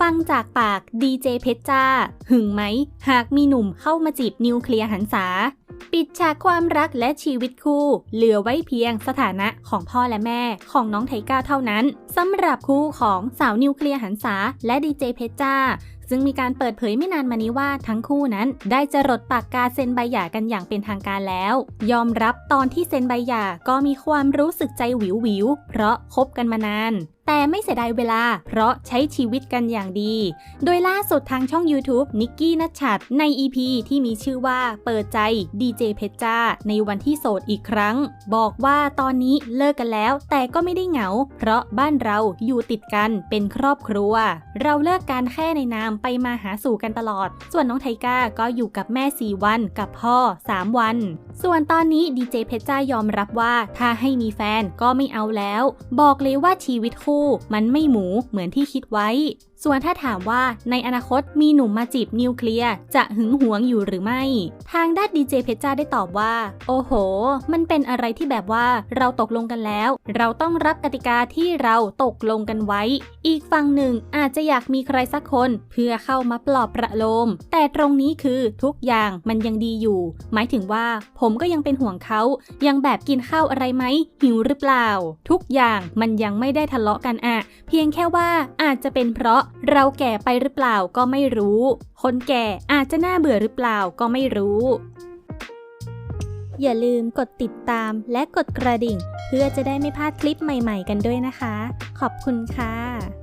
ฟังจากปากดีเจเพชรจ้า หึงไหม หากมีหนุ่มเข้ามาจีบนิวเคลียร์หันษา ปิดฉากความรักและชีวิตคู่ เหลือไว้เพียงสถานะของพ่อและแม่ของน้องไทก้าเท่านั้นสำหรับคู่ของสาวนิวเคลียร์หันษาและดีเจเพชรจ้า ซึ่งมีการเปิดเผยไม่นานมานี้ว่าทั้งคู่นั้น ได้จรดปากกาเซ็นใบหย่ากันอย่างเป็นทางการแล้ว ยอมรับตอนที่เซ็นใบหย่าก็มีความรู้สึกใจหวิวหวิวเพราะคบกันมานานแต่ไม่เสียดายเวลา เพราะใช้ชีวิตกันอย่างดี โดยล่าสุดทางช่อง YouTube นิกกี้นัชชัดใน EP ที่มีชื่อว่าเปิดใจดีเจเพชรจ้า ในวันที่โสดอีกครั้ง บอกว่าตอนนี้เลิกกันแล้ว แต่ก็ไม่ได้เหงา เพราะบ้านเราอยู่ติดกันเป็นครอบครัว เราเลิกกันแค่ในนามไปมาหาสู่กันตลอด ส่วนน้องไทก้าก็อยู่กับแม่ 4 วัน กับพ่อ 3 วัน ส่วนตอนนี้ดีเจเพชรจ้ายอมรับว่าถ้าให้มีแฟนก็ไม่เอาแล้ว บอกเลยว่าชีวิตคู่มันไม่หมูเหมือนที่คิดไว้ส่วนถ้าถามว่าในอนาคตมีหนุ่มมาจีบนิวเคลียร์จะหึงหวงอยู่หรือไม่ ทางด้านดีเจเพชรจ้าได้ตอบว่า โอ้โห มันเป็นอะไรที่แบบว่าเราตกลงกันแล้ว เราต้องรับกติกาที่เราตกลงกันไว้ อีกฝั่งหนึ่งอาจจะอยากมีใครสักคนเพื่อเข้ามาปลอบประโลม แต่ตรงนี้คือทุกอย่างมันยังดีอยู่ หมายถึงว่าผมก็ยังเป็นห่วงเขายังแบบกินข้าวอะไรไหมหิวหรือเปล่า ทุกอย่างมันยังไม่ได้ทะเลาะกันอะเพียงแค่ว่าอาจจะเป็นเพราะเราแก่ไปหรือเปล่าก็ไม่รู้ คนแก่อาจจะน่าเบื่อหรือเปล่าก็ไม่รู้ อย่าลืมกดติดตามและกดกระดิ่ง เพื่อจะได้ไม่พลาดคลิปใหม่ ๆ กันด้วยนะคะ ขอบคุณค่ะ